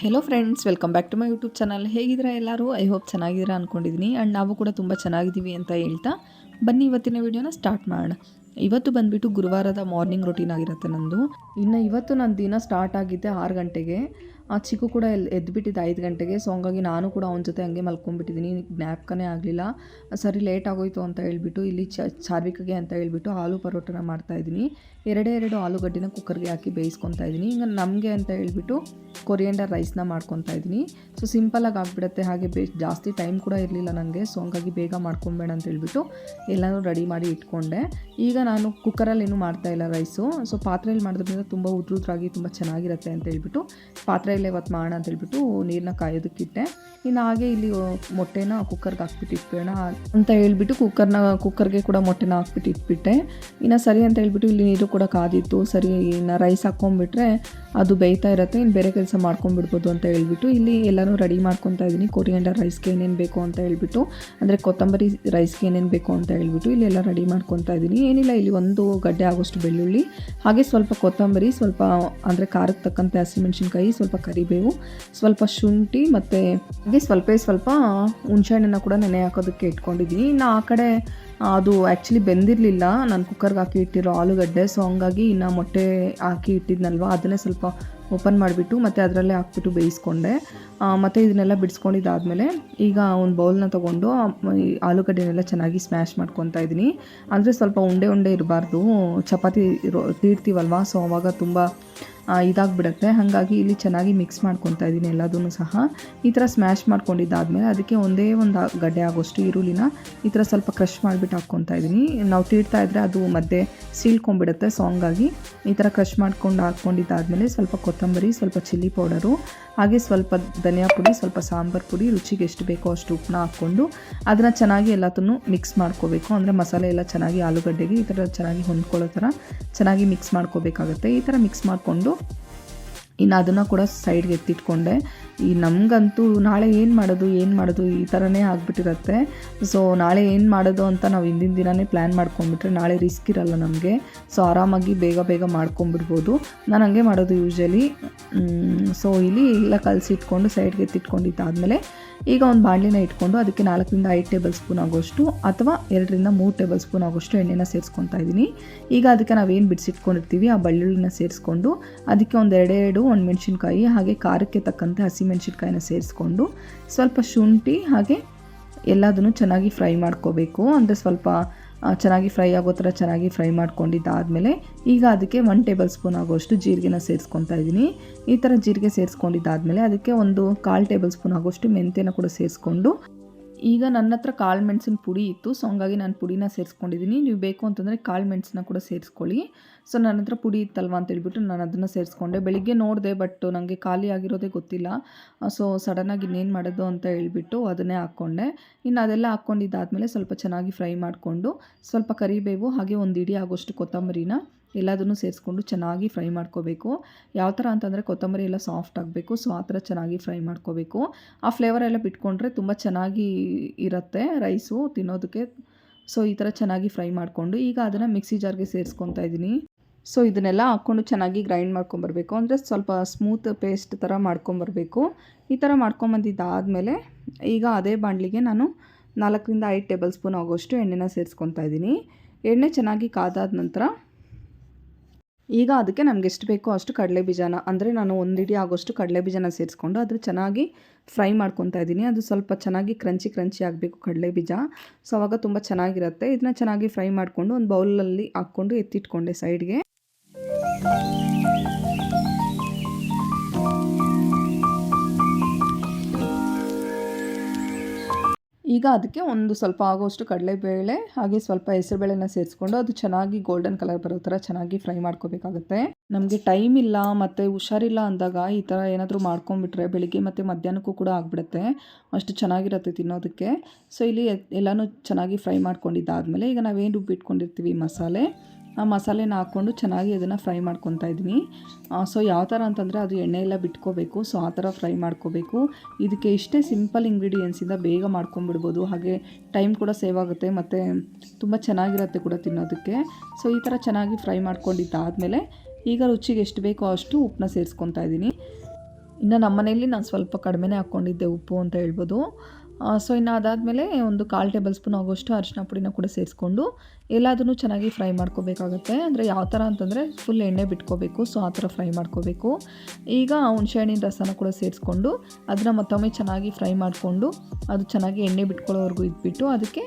Hello friends welcome back to my YouTube channel ಹೇಗಿದ್ದೀರಾ ಎಲ್ಲರೂ? I hope ಚೆನ್ನಾಗಿದ್ದೀರಾ ಅಂದ್ಕೊಂಡಿದ್ದೀನಿ ಆ್ಯಂಡ್ ನಾವು ಕೂಡ ತುಂಬ ಚೆನ್ನಾಗಿದ್ದೀವಿ ಅಂತ ಹೇಳ್ತಾ ಬನ್ನಿ ಇವತ್ತಿನ ವಿಡಿಯೋನ ಸ್ಟಾರ್ಟ್ ಮಾಡೋಣ. ಇವತ್ತು ಬಂದುಬಿಟ್ಟು ಗುರುವಾರದ ಮಾರ್ನಿಂಗ್ ರೊಟೀನ್ ಆಗಿರುತ್ತೆ ನಂದು. ಇನ್ನು ಇವತ್ತು ನನ್ನ ದಿನ ಸ್ಟಾರ್ಟ್ ಆಗಿದ್ದೆ ಆರು ಗಂಟೆಗೆ. ಆ ಚಿಕ್ಕು ಕೂಡ ಎಲ್ಲಿ ಎದ್ಬಿಟ್ಟಿದ್ದು ಐದು ಗಂಟೆಗೆ ಸೊ ಹಂಗಾಗಿ ನಾನು ಕೂಡ ಅವನ ಜೊತೆ ಹಂಗೆ ಮಲ್ಕೊಂಡ್ಬಿಟ್ಟಿದ್ದೀನಿ ಜ್ಞಾಪಕನೇ ಆಗಲಿಲ್ಲ. ಸರಿ ಲೇಟ್ ಆಗೋಯ್ತು ಅಂತ ಹೇಳಿಬಿಟ್ಟು, ಇಲ್ಲಿ ಚಾರ್ವಿಕಗೆ ಅಂತ ಹೇಳಿಬಿಟ್ಟು ಆಲೂ ಪರೋಟನ ಮಾಡ್ತಾಯಿದ್ದೀನಿ ಎರಡೇ ಎರಡು ಆಲೂಗಡ್ಡೆನ ಕುಕ್ಕರ್ಗೆ ಹಾಕಿ ಬೇಯಿಸ್ಕೊತಾ ಇದ್ದೀನಿ. ಈಗ ನಮಗೆ ಅಂತ ಹೇಳಿಬಿಟ್ಟು ಕೊರಿಯಂಡರ್ ರೈಸ್ನ ಮಾಡ್ಕೊತಾ ಇದ್ದೀನಿ. ಸೊ ಸಿಂಪಲಾಗಿ ಆಗಿಬಿಡುತ್ತೆ. ಹಾಗೆ ಬೇ ಜಾಸ್ತಿ ಟೈಮ್ ಕೂಡ ಇರಲಿಲ್ಲ ನನಗೆ ಸೊ ಹಂಗಾಗಿ ಬೇಗ ಮಾಡ್ಕೊಬೇಡ ಅಂತ ಹೇಳಿಬಿಟ್ಟು ಎಲ್ಲನೂ ರೆಡಿ ಮಾಡಿ ಇಟ್ಕೊಂಡೆ. ಈಗ ನಾನು ಕುಕ್ಕರಲ್ಲಿ ಏನೂ ಮಾಡ್ತಾಯಿಲ್ಲ ರೈಸು ಸೊ ಪಾತ್ರೆಯಲ್ಲಿ ಮಾಡೋದ್ರಿಂದ ತುಂಬ ಉದ್ರುದ್ರಾಗಿ ತುಂಬ ಚೆನ್ನಾಗಿರುತ್ತೆ ಅಂತ ಹೇಳ್ಬಿಟ್ಟು ಪಾತ್ರೆಯಲ್ಲೇ ಇವತ್ತು ಮಾಡೋಣ ಅಂತ ಹೇಳ್ಬಿಟ್ಟು ನೀರನ್ನ ಕಾಯೋದಕ್ಕಿಟ್ಟೆ ಇನ್ನು ಹಾಗೆ ಇಲ್ಲಿ ಮೊಟ್ಟೆನ ಕುಕ್ಕರ್ಗೆ ಹಾಕ್ಬಿಟ್ಟು ಇಟ್ಬೇಡ ಅಂತ ಹೇಳ್ಬಿಟ್ಟು ಕುಕ್ಕರ್ನ ಕುಕ್ಕರ್ಗೆ ಕೂಡ ಮೊಟ್ಟೆನ ಹಾಕ್ಬಿಟ್ಟು ಇಟ್ಬಿಟ್ಟೆ ಇನ್ನು ಸರಿ ಅಂತ ಹೇಳ್ಬಿಟ್ಟು ಇಲ್ಲಿ ನೀರು ಕೂಡ ಕಾದಿತ್ತು. ಸರಿ, ಇನ್ನು ರೈಸ್ ಹಾಕ್ಕೊಂಡ್ಬಿಟ್ರೆ ಅದು ಬೇಯ್ತಾ ಇರುತ್ತೆ. ಇನ್ನು ಬೇರೆ ಕೆಲಸ ಮಾಡ್ಕೊಂಡ್ಬಿಡ್ಬೋದು ಅಂತ ಹೇಳ್ಬಿಟ್ಟು ಇಲ್ಲಿ ಎಲ್ಲರೂ ರೆಡಿ ಮಾಡ್ಕೊತಾ ಇದ್ದೀನಿ ಕೊರಿಯಂಡರ್ ರೈಸ್ಗೆ ಏನೇನು ಬೇಕು ಅಂತ ಹೇಳ್ಬಿಟ್ಟು, ಅಂದರೆ ಕೊತ್ತಂಬರಿ ರೈಸ್ಗೆ ಏನೇನು ಬೇಕು ಅಂತ ಹೇಳ್ಬಿಟ್ಟು ಇಲ್ಲಿ ಎಲ್ಲ ರೆಡಿ ಮಾಡ್ಕೊತಾ ಇದ್ದೀನಿ ಏನಿಲ್ಲ, ಇಲ್ಲಿ ಒಂದು ಗಡ್ಡೆ ಆಗೋಷ್ಟು ಬೆಳ್ಳುಳ್ಳಿ, ಹಾಗೆ ಸ್ವಲ್ಪ ಕೊತ್ತಂಬರಿ, ಸ್ವಲ್ಪ, ಅಂದರೆ ಖಾರಕ್ಕೆ ತಕ್ಕಂತೆ ಹಸಿಮೆಣ್ಸಿನ್ಕಾಯಿ, ಸ್ವಲ್ಪ ಕರಿಬೇವು, ಸ್ವಲ್ಪ ಶುಂಠಿ ಮತ್ತು ಹಾಗೆ ಸ್ವಲ್ಪ ಸ್ವಲ್ಪ ಹುಣ್ಸೆಹಣ್ಣನ್ನು ಕೂಡ ನೆನೆ ಹಾಕೋದಕ್ಕೆ ಇಟ್ಕೊಂಡಿದ್ದೀನಿ ಇನ್ನು ಆ ಕಡೆ ಅದು ಆ್ಯಕ್ಚುಲಿ ಬೆಂದಿರಲಿಲ್ಲ. ನಾನು ಕುಕ್ಕರ್ಗೆ ಹಾಕಿ ಇಟ್ಟಿರೋ ಆಲೂಗಡ್ಡೆ. ಸೊ ಹಂಗಾಗಿ ಇನ್ನು ಮೊಟ್ಟೆ ಹಾಕಿ ಇಟ್ಟಿದ್ನಲ್ವ? ಅದನ್ನೇ ಸ್ವಲ್ಪ ಓಪನ್ ಮಾಡಿಬಿಟ್ಟು ಮತ್ತು ಅದರಲ್ಲೇ ಹಾಕ್ಬಿಟ್ಟು ಬೇಯಿಸ್ಕೊಂಡೆ. ಮತ್ತು ಇದನ್ನೆಲ್ಲ ಬಿಡಿಸ್ಕೊಂಡಿದ್ದಾದಮೇಲೆ ಈಗ ಒಂದು ಬೌಲ್ನ ತೊಗೊಂಡು ಆಲೂಗಡ್ಡೆನೆಲ್ಲ ಚೆನ್ನಾಗಿ ಸ್ಮ್ಯಾಶ್ ಮಾಡ್ಕೊತಾ ಇದ್ದೀನಿ. ಅಂದರೆ ಸ್ವಲ್ಪ ಉಂಡೆ ಉಂಡೆ ಇರಬಾರ್ದು. ಚಪಾತಿ ಇರೋ ತೀರ್ತೀವಲ್ವ ಸೊ ಅವಾಗ ತುಂಬ ಇದಾಗ್ಬಿಡುತ್ತೆ. ಹಾಗಾಗಿ ಇಲ್ಲಿ ಚೆನ್ನಾಗಿ ಮಿಕ್ಸ್ ಮಾಡ್ಕೊತಾ ಇದ್ದೀನಿ ಎಲ್ಲದೂ ಸಹ. ಈ ಥರ ಸ್ಮ್ಯಾಶ್ ಮಾಡ್ಕೊಂಡಿದ್ದಾದಮೇಲೆ ಅದಕ್ಕೆ ಒಂದೇ ಒಂದು ಗಡ್ಡೆ ಆಗೋಷ್ಟು ಈರುಳ್ಳಿನ ಈ ಥರ ಸ್ವಲ್ಪ ಕ್ರಷ್ ಮಾಡಿಬಿಟ್ಟು ಹಾಕ್ಕೊತಾ ಇದ್ದೀನಿ. ನಾವು ತೀಡ್ತಾ ಇದ್ದರೆ ಅದು ಮಧ್ಯೆ ಸೀಳ್ಕೊಂಡ್ಬಿಡುತ್ತೆ ಸಾಂಗಾಗಿ ಈ ಥರ ಕ್ರಷ್ ಮಾಡ್ಕೊಂಡು ಹಾಕ್ಕೊಂಡಿದ್ದಾದಮೇಲೆ ಸ್ವಲ್ಪ ಕೊತ್ತಂಬರಿ, ಸ್ವಲ್ಪ ಚಿಲ್ಲಿ ಪೌಡರು ಹಾಗೆ ಸ್ವಲ್ಪ ಧನಿಯಾ ಪುಡಿ, ಸ್ವಲ್ಪ ಸಾಂಬಾರು ಪುಡಿ, ರುಚಿಗೆ ಎಷ್ಟು ಬೇಕೋ ಅಷ್ಟು ಉಪ್ಪನ್ನ ಹಾಕ್ಕೊಂಡು ಅದನ್ನು ಚೆನ್ನಾಗಿ ಎಲ್ಲದನ್ನು ಮಿಕ್ಸ್ ಮಾಡ್ಕೋಬೇಕು. ಅಂದರೆ ಮಸಾಲೆ ಎಲ್ಲ ಚೆನ್ನಾಗಿ ಆಲೂಗಡ್ಡೆಗೆ ಈ ಥರ ಚೆನ್ನಾಗಿ ಹೊಂದ್ಕೊಳ್ಳೋ ಥರ ಚೆನ್ನಾಗಿ ಮಿಕ್ಸ್ ಮಾಡ್ಕೋಬೇಕಾಗುತ್ತೆ. ಈ ಥರ ಮಿಕ್ಸ್ ಮಾಡಿಕೊಂಡು ಇನ್ನು ಅದನ್ನು ಕೂಡ ಸೈಡ್ಗೆ ಎತ್ತಿಟ್ಕೊಂಡೆ. ಈ ನಮಗಂತೂ ನಾಳೆ ಏನು ಮಾಡೋದು ಏನು ಮಾಡೋದು ಈ ಥರನೇ ಆಗಿಬಿಟ್ಟಿರತ್ತೆ. ಸೊ ನಾಳೆ ಏನು ಮಾಡೋದು ಅಂತ ನಾವು ಹಿಂದಿನ ದಿನವೇ ಪ್ಲ್ಯಾನ್ ಮಾಡ್ಕೊಂಡ್ಬಿಟ್ರೆ ನಾಳೆ ರಿಸ್ಕ್ ಇರಲ್ಲ ನಮಗೆ. ಸೊ ಆರಾಮಾಗಿ ಬೇಗ ಬೇಗ ಮಾಡ್ಕೊಂಬಿಡ್ಬೋದು ನಾನು ಹಂಗೆ ಮಾಡೋದು ಯೂಶ್ವಲಿ ಸೊ ಇಲ್ಲಿ ಎಲ್ಲ ಕಲಸಿಟ್ಕೊಂಡು ಸೈಡ್ಗೆ ಎತ್ತಿಟ್ಕೊಂಡಿದ್ದಾದಮೇಲೆ ಈಗ ಒಂದು ಬಾಣಲಿನ ಇಟ್ಕೊಂಡು ಅದಕ್ಕೆ ನಾಲ್ಕರಿಂದ ಐದು ಟೇಬಲ್ ಸ್ಪೂನ್ ಆಗೋಷ್ಟು ಅಥವಾ ಎರಡರಿಂದ ಮೂರು ಟೇಬಲ್ ಸ್ಪೂನ್ ಆಗೋಷ್ಟು ಎಣ್ಣೆನ ಸೇರಿಸ್ಕೊತಾ ಇದ್ದೀನಿ ಈಗ ಅದಕ್ಕೆ ನಾವೇನು ಬಿಡಿಸಿಟ್ಕೊಂಡಿರ್ತೀವಿ ಆ ಬಳ್ಳುಳ್ಳಿನ ಸೇರಿಸ್ಕೊಂಡು ಅದಕ್ಕೆ ಒಂದು ಎರಡೆರಡು ಮೆಣಸಿನ್ಕಾಯಿ ಹಾಗೆ ಖಾರಕ್ಕೆ ತಕ್ಕಂತೆ ಹಸಿಮೆಣ್ಸಿನ್ಕಾಯಿನ ಸೇರಿಸ್ಕೊಂಡು ಸ್ವಲ್ಪ ಶುಂಠಿ ಹಾಗೆ ಎಲ್ಲದನ್ನು ಚೆನ್ನಾಗಿ ಫ್ರೈ ಮಾಡ್ಕೋಬೇಕು. ಅಂದರೆ ಸ್ವಲ್ಪ ಚೆನ್ನಾಗಿ ಫ್ರೈ ಆಗೋ ಥರ ಚೆನ್ನಾಗಿ ಫ್ರೈ ಮಾಡ್ಕೊಂಡಿದ್ದಾದಮೇಲೆ ಈಗ ಅದಕ್ಕೆ ಒನ್ ಟೇಬಲ್ ಸ್ಪೂನ್ ಆಗೋಷ್ಟು ಜೀರಿಗೆನ ಸೇರಿಸ್ಕೊತಾ ಇದ್ದೀನಿ. ಈ ಥರ ಜೀರಿಗೆ ಸೇರಿಸ್ಕೊಂಡಿದ್ದಾದಮೇಲೆ ಅದಕ್ಕೆ ಒಂದು ಕಾಲು ಟೇಬಲ್ ಸ್ಪೂನ್ ಆಗೋಷ್ಟು ಮೆಂತ್ಯನ ಕೂಡ ಸೇರಿಸ್ಕೊಂಡು ಈಗ ನನ್ನ ಹತ್ರ ಕಾಳು ಮೆಣಸಿನ ಪುಡಿ ಇತ್ತು ಸೊ ಹಂಗಾಗಿ ನಾನು ಪುಡಿನ ಸೇರಿಸ್ಕೊಂಡಿದ್ದೀನಿ ನೀವು ಬೇಕು ಅಂತಂದರೆ ಕಾಳು ಮೆಣಸನ್ನ ಕೂಡ ಸೇರಿಸ್ಕೊಳ್ಳಿ. ಸೊ ನನ್ನ ಹತ್ರ ಪುಡಿ ಇತ್ತಲ್ವ ಅಂತ ಹೇಳ್ಬಿಟ್ಟು ನಾನು ಅದನ್ನು ಸೇರಿಸ್ಕೊಂಡೆ. ಬೆಳಿಗ್ಗೆ ನೋಡಿದೆ ಬಟ್ ನನಗೆ ಖಾಲಿ ಆಗಿರೋದೇ ಗೊತ್ತಿಲ್ಲ. ಸೊ ಸಡನ್ನಾಗಿ ಇನ್ನೇನು ಮಾಡೋದು ಅಂತ ಹೇಳಿಬಿಟ್ಟು ಅದನ್ನೇ ಹಾಕ್ಕೊಂಡೆ. ಇನ್ನು ಅದೆಲ್ಲ ಹಾಕ್ಕೊಂಡಿದ್ದಾದಮೇಲೆ ಸ್ವಲ್ಪ ಚೆನ್ನಾಗಿ ಫ್ರೈ ಮಾಡಿಕೊಂಡು, ಸ್ವಲ್ಪ ಕರಿಬೇವು, ಹಾಗೆ ಒಂದು ಇಡೀ ಆಗೋಷ್ಟು ಕೊತ್ತಂಬರಿನ ಎಲ್ಲದನ್ನು ಸೇರಿಸ್ಕೊಂಡು ಚೆನ್ನಾಗಿ ಫ್ರೈ ಮಾಡ್ಕೋಬೇಕು. ಯಾವ ಥರ ಅಂತಂದರೆ ಕೊತ್ತಂಬರಿ ಎಲ್ಲ ಸಾಫ್ಟ್ ಆಗಬೇಕು, ಸೊ ಆ ಥರ ಚೆನ್ನಾಗಿ ಫ್ರೈ ಮಾಡ್ಕೋಬೇಕು. ಆ ಫ್ಲೇವರ್ ಎಲ್ಲ ಬಿಟ್ಕೊಂಡ್ರೆ ತುಂಬ ಚೆನ್ನಾಗಿ ಇರುತ್ತೆ ರೈಸು ತಿನ್ನೋದಕ್ಕೆ. ಸೊ ಈ ಥರ ಚೆನ್ನಾಗಿ ಫ್ರೈ ಮಾಡಿಕೊಂಡು ಈಗ ಅದನ್ನು ಮಿಕ್ಸಿ ಜಾರ್ಗೆ ಸೇರಿಸ್ಕೊತಾ ಇದ್ದೀನಿ. ಸೊ ಇದನ್ನೆಲ್ಲ ಹಾಕ್ಕೊಂಡು ಚೆನ್ನಾಗಿ ಗ್ರೈಂಡ್ ಮಾಡ್ಕೊಂಬರ್ಬೇಕು. ಅಂದರೆ ಸ್ವಲ್ಪ ಸ್ಮೂತ್ ಪೇಸ್ಟ್ ಥರ ಮಾಡ್ಕೊಂಬರ್ಬೇಕು. ಈ ಥರ ಮಾಡ್ಕೊಂಬಂದಿದ್ದಾದಮೇಲೆ ಈಗ ಅದೇ ಬಾಣಲಿಗೆ ನಾನು ನಾಲ್ಕರಿಂದ ಐದು ಟೇಬಲ್ ಸ್ಪೂನ್ ಆಗೋಷ್ಟು ಎಣ್ಣೆನ ಸೇರಿಸ್ಕೊತಾ ಇದ್ದೀನಿ. ಎಣ್ಣೆ ಚೆನ್ನಾಗಿ ಕಾದಾದ ನಂತರ ಈಗ ಅದಕ್ಕೆ ನಮ್ಗೆ ಎಷ್ಟು ಬೇಕೋ ಅಷ್ಟು ಕಡಲೆ ಬೀಜನ, ಅಂದರೆ ನಾನು ಒಂದು ಇಡೀ ಆಗೋಷ್ಟು ಕಡಲೆ ಬೀಜನ ಸೇರಿಸ್ಕೊಂಡು ಅದು ಚೆನ್ನಾಗಿ ಫ್ರೈ ಮಾಡ್ಕೊತಾ ಇದ್ದೀನಿ. ಅದು ಸ್ವಲ್ಪ ಚೆನ್ನಾಗಿ ಕ್ರಂಚಿ ಕ್ರಂಚಿ ಆಗಬೇಕು ಕಡಲೆ ಬೀಜ. ಸೊ ಅವಾಗ ತುಂಬ ಚೆನ್ನಾಗಿರುತ್ತೆ. ಇದನ್ನ ಚೆನ್ನಾಗಿ ಫ್ರೈ ಮಾಡಿಕೊಂಡು ಒಂದು ಬೌಲಲ್ಲಿ ಹಾಕ್ಕೊಂಡು ಎತ್ತಿಟ್ಕೊಂಡೆ ಸೈಡ್ಗೆ ಈಗ ಅದಕ್ಕೆ ಒಂದು ಸ್ವಲ್ಪ ಆಗೋಷ್ಟು ಕಡಲೆಬೇಳೆ ಹಾಗೆ ಸ್ವಲ್ಪ ಹೆಸರುಬೇಳೆನ ಸೇರಿಸ್ಕೊಂಡು ಅದು ಚೆನ್ನಾಗಿ ಗೋಲ್ಡನ್ ಕಲರ್ ಬರೋ ಥರ ಚೆನ್ನಾಗಿ ಫ್ರೈ ಮಾಡ್ಕೋಬೇಕಾಗುತ್ತೆ. ನಮಗೆ ಟೈಮ್ ಇಲ್ಲ ಮತ್ತು ಹುಷಾರಿಲ್ಲ ಅಂದಾಗ ಈ ಥರ ಏನಾದರೂ ಮಾಡ್ಕೊಂಬಿಟ್ರೆ ಬೆಳಿಗ್ಗೆ ಮತ್ತು ಮಧ್ಯಾಹ್ನಕ್ಕೂ ಕೂಡ ಆಗಿಬಿಡುತ್ತೆ. ಅಷ್ಟು ಚೆನ್ನಾಗಿರುತ್ತೆ ತಿನ್ನೋದಕ್ಕೆ. ಸೊ ಇಲ್ಲಿ ಎಲ್ಲನೂ ಚೆನ್ನಾಗಿ ಫ್ರೈ ಮಾಡ್ಕೊಂಡಿದ್ದಾದಮೇಲೆ ಈಗ ನಾವೇನು ರುಬ್ಬಿಟ್ಕೊಂಡಿರ್ತೀವಿ ಮಸಾಲೆ? ಆ ಮಸಾಲೆನ ಹಾಕ್ಕೊಂಡು ಚೆನ್ನಾಗಿ ಅದನ್ನು ಫ್ರೈ ಮಾಡ್ಕೊತಾ ಇದ್ದೀನಿ ಸೊ ಯಾವ ಥರ ಅಂತಂದರೆ ಅದು ಎಣ್ಣೆ ಎಲ್ಲ ಬಿಟ್ಕೋಬೇಕು. ಸೊ ಆ ಥರ ಫ್ರೈ ಮಾಡ್ಕೋಬೇಕು. ಇದಕ್ಕೆ ಇಷ್ಟೇ ಸಿಂಪಲ್ ಇಂಗ್ರೀಡಿಯೆಂಟ್ಸಿಂದ ಬೇಗ ಮಾಡ್ಕೊಂಬಿಡ್ಬೋದು ಹಾಗೆ ಟೈಮ್ ಕೂಡ ಸೇವ್ ಆಗುತ್ತೆ ಮತ್ತು ತುಂಬ ಚೆನ್ನಾಗಿರುತ್ತೆ ಕೂಡ ತಿನ್ನೋದಕ್ಕೆ. ಸೊ ಈ ಥರ ಚೆನ್ನಾಗಿ ಫ್ರೈ ಮಾಡ್ಕೊಂಡಿದ್ದಾದಮೇಲೆ ಈಗ ರುಚಿಗೆ ಎಷ್ಟು ಬೇಕೋ ಅಷ್ಟು ಉಪ್ಪನ್ನ ಸೇರಿಸ್ಕೊತಾ ಇದ್ದೀನಿ. ಇನ್ನು ನಮ್ಮ ಮನೆಯಲ್ಲಿ ನಾನು ಸ್ವಲ್ಪ ಕಡಿಮೆನೇ ಹಾಕ್ಕೊಂಡಿದ್ದೆ ಉಪ್ಪು ಅಂತ ಹೇಳ್ಬೋದು. ಸೊ ಇನ್ನು ಅದಾದಮೇಲೆ ಒಂದು ಕಾಲು ಟೇಬಲ್ ಸ್ಪೂನ್ ಆಗೋಷ್ಟು ಅರಿಶಿನ ಪುಡಿನ ಕೂಡ ಸೇರಿಸ್ಕೊಂಡು ಎಲ್ಲದನ್ನು ಚೆನ್ನಾಗಿ ಫ್ರೈ ಮಾಡ್ಕೋಬೇಕಾಗುತ್ತೆ. ಅಂದರೆ ಯಾವ ಥರ ಅಂತಂದರೆ ಫುಲ್ ಎಣ್ಣೆ ಬಿಟ್ಕೋಬೇಕು ಸೊ ಆ ಥರ ಫ್ರೈ ಮಾಡ್ಕೋಬೇಕು. ಈಗ ಹುಣಸೆಹಣ್ಣಿನ ರಸನ ಕೂಡ ಸೇರಿಸ್ಕೊಂಡು ಅದನ್ನು ಮತ್ತೊಮ್ಮೆ ಚೆನ್ನಾಗಿ ಫ್ರೈ ಮಾಡಿಕೊಂಡು ಅದು ಚೆನ್ನಾಗಿ ಎಣ್ಣೆ ಬಿಟ್ಕೊಳ್ಳೋವರೆಗೂ ಇದ್ಬಿಟ್ಟು ಅದಕ್ಕೆ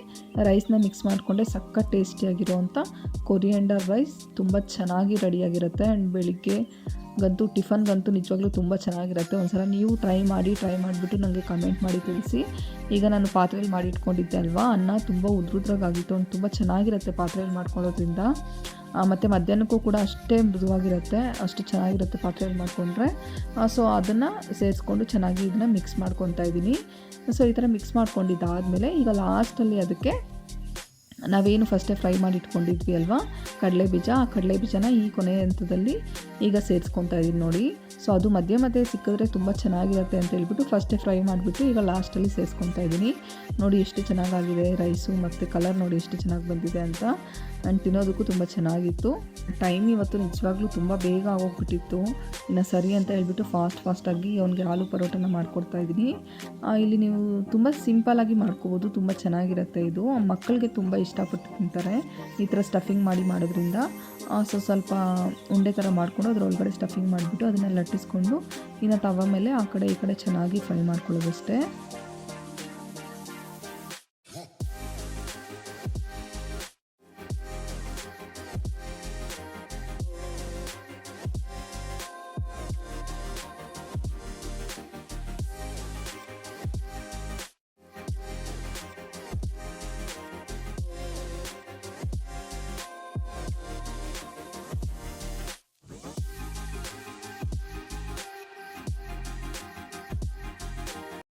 ರೈಸ್ನ ಮಿಕ್ಸ್ ಮಾಡಿಕೊಂಡೆ ಸಕ್ಕ ಟೇಸ್ಟಿಯಾಗಿರೋವಂಥ ಕೊರಿಯಂಡರ್ ರೈಸ್ ತುಂಬ ಚೆನ್ನಾಗಿ ರೆಡಿಯಾಗಿರುತ್ತೆ ಆ್ಯಂಡ್ ಬೆಳಿಗ್ಗೆ ಗಂತೂ ಟಿಫನ್ಗಂತೂ ನಿಜವಾಗ್ಲೂ ತುಂಬ ಚೆನ್ನಾಗಿರುತ್ತೆ. ಒಂದ್ಸಲ ನೀವು ಟ್ರೈ ಮಾಡಿ ಟ್ರೈ ಮಾಡಿಬಿಟ್ಟು ನನಗೆ ಕಮೆಂಟ್ ಮಾಡಿ ತಿಳಿಸಿ. ಈಗ ನಾನು ಪಾತ್ರೆಯಲ್ಲಿ ಮಾಡಿ ಇಟ್ಕೊಂಡಿದ್ದೆ ಅಲ್ವಾ? ಅನ್ನ ತುಂಬ ಉದ್ರುದ್ರಾಗಿತ್ತು ಒಂದು ತುಂಬ ಚೆನ್ನಾಗಿರುತ್ತೆ ಪಾತ್ರೆಯಲ್ಲಿ ಮಾಡ್ಕೊಳ್ಳೋದ್ರಿಂದ. ಮತ್ತು ಮಧ್ಯಾಹ್ನಕ್ಕೂ ಕೂಡ ಅಷ್ಟೇ ಮೃದುವಾಗಿರುತ್ತೆ. ಅಷ್ಟು ಚೆನ್ನಾಗಿರುತ್ತೆ ಪಾತ್ರೆಯಲ್ಲಿ ಮಾಡಿಕೊಂಡ್ರೆ. ಸೊ ಅದನ್ನು ಸೇರಿಸ್ಕೊಂಡು ಚೆನ್ನಾಗಿ ಇದನ್ನು ಮಿಕ್ಸ್ ಮಾಡ್ಕೊತಾ ಇದ್ದೀನಿ. ಸೊ ಈ ಥರ ಮಿಕ್ಸ್ ಮಾಡ್ಕೊಂಡಿದ್ದಾದಮೇಲೆ ಈಗ ಲಾಸ್ಟಲ್ಲಿ ಅದಕ್ಕೆ ನಾವೇನು ಫಸ್ಟೇ ಫ್ರೈ ಮಾಡಿ ಇಟ್ಕೊಂಡಿದ್ವಿ ಅಲ್ವಾ? ಕಡಲೆ ಬೀಜ ಆ ಕಡಲೆ ಬೀಜನ ಈ ಕೊನೆಯ ಹಂತದಲ್ಲಿ ಈಗ ಸೇರಿಸ್ಕೊತಾ ಇದ್ದೀನಿ ನೋಡಿ. ಸೊ ಅದು ಮಧ್ಯೆ ಮಧ್ಯೆ ಸಿಕ್ಕಿದ್ರೆ ತುಂಬ ಚೆನ್ನಾಗಿರುತ್ತೆ ಅಂತ ಹೇಳ್ಬಿಟ್ಟು ಫಸ್ಟೇ ಫ್ರೈ ಮಾಡಿಬಿಟ್ಟು ಈಗ ಲಾಸ್ಟಲ್ಲಿ ಸೇರಿಸ್ಕೊತಾ ಇದ್ದೀನಿ. ನೋಡಿ ಎಷ್ಟು ಚೆನ್ನಾಗಾಗಿದೆ ರೈಸು ಮತ್ತು ಕಲರ್ ನೋಡಿ ಎಷ್ಟು ಚೆನ್ನಾಗಿ ಬಂದಿದೆ ಅಂತ. ನಾನು ತಿನ್ನೋದಕ್ಕೂ ತುಂಬ ಚೆನ್ನಾಗಿತ್ತು. ಟೈಮ್ ಇವತ್ತು ನಿಜವಾಗ್ಲೂ ತುಂಬ ಬೇಗ ಆಗೋಗ್ಬಿಟ್ಟಿತ್ತು. ಇನ್ನು ಸರಿ ಅಂತ ಹೇಳ್ಬಿಟ್ಟು ಫಾಸ್ಟ್ ಫಾಸ್ಟಾಗಿ ಅವನಿಗೆ ಆಲೂ ಪರೋಟನ ಮಾಡ್ಕೊಡ್ತಾ ಇದ್ದೀನಿ. ಇಲ್ಲಿ ನೀವು ತುಂಬ ಸಿಂಪಲಾಗಿ ಮಾಡ್ಕೋಬೋದು. ತುಂಬ ಚೆನ್ನಾಗಿರುತ್ತೆ ಇದು. ಮಕ್ಕಳಿಗೆ ತುಂಬ ಇಷ್ಟಪಟ್ಟು ತಿಂತಾರೆ. ಈ ಥರ ಸ್ಟಫಿಂಗ್ ಮಾಡಿ ಮಾಡೋದ್ರಿಂದ. ಸೊ ಸ್ವಲ್ಪ ಉಂಡೆ ಥರ ಮಾಡಿಕೊಂಡು ಅದರೊಳಗಡೆ ಸ್ಟಫಿಂಗ್ ಮಾಡಿಬಿಟ್ಟು ಅದನ್ನೆಲ್ಲ ಲಟ್ಟಿಸ್ಕೊಂಡು ಇನ್ನು ತವ ಮೇಲೆ ಆ ಕಡೆ ಈ ಕಡೆ ಚೆನ್ನಾಗಿ ಫ್ರೈ ಮಾಡ್ಕೊಳ್ಳೋದಷ್ಟೇ.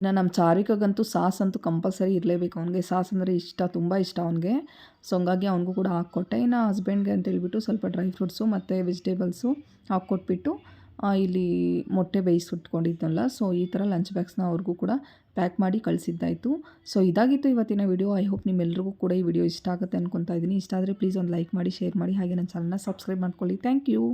ಇನ್ನು ನಮ್ಮ ಚಾರಿಕಗಂತೂ ಸಾಸ್ ಅಂತೂ ಕಂಪಲ್ಸರಿ ಇರಲೇಬೇಕು ಅವನಿಗೆ. ಸಾಸ್ ಅಂದರೆ ಇಷ್ಟ, ತುಂಬ ಇಷ್ಟ ಅವನಿಗೆ. ಸೊ ಹಂಗಾಗಿ ಅವನಿಗೂ ಕೂಡ ಹಾಕ್ಕೊಟ್ಟೆ. ಇನ್ನು ಹಸ್ಬೆಂಡ್ಗೆ ಅಂತ ಹೇಳ್ಬಿಟ್ಟು ಸ್ವಲ್ಪ ಡ್ರೈ ಫ್ರೂಟ್ಸು ಮತ್ತು ವೆಜಿಟೇಬಲ್ಸು ಹಾಕ್ಕೊಟ್ಬಿಟ್ಟು ಇಲ್ಲಿ ಮೊಟ್ಟೆ ಬೇಯಿಸಿಟ್ಕೊಂಡಿದ್ನಲ್ಲ ಸೊ ಈ ಥರ ಲಂಚ್ ಬ್ಯಾಗ್ಸ್ನ ಅವ್ರಿಗೂ ಕೂಡ ಪ್ಯಾಕ್ ಮಾಡಿ ಕಳಿಸಿದ್ದಾಯಿತು. ಸೊ ಇದಾಗಿತ್ತು ಇವತ್ತಿನ ವಿಡಿಯೋ ಐ ಹೋಪ್ ನಿಮ್ಮೆಲ್ಲರಿಗೂ ಕೂಡ ಈ ವಿಡಿಯೋ ಇಷ್ಟ ಆಗುತ್ತೆ ಅನ್ಕೊತಾ ಇದ್ದೀನಿ. ಇಷ್ಟ ಆದರೆ ಪ್ಲೀಸ್ ಒಂದು ಲೈಕ್ ಮಾಡಿ ಶೇರ್ ಮಾಡಿ. ಹಾಗೆ ನನ್ನ ಚಾನಲ್ನ ಸಬ್ಸ್ಕ್ರೈಬ್ ಮಾಡ್ಕೊಳ್ಳಿ. Thank you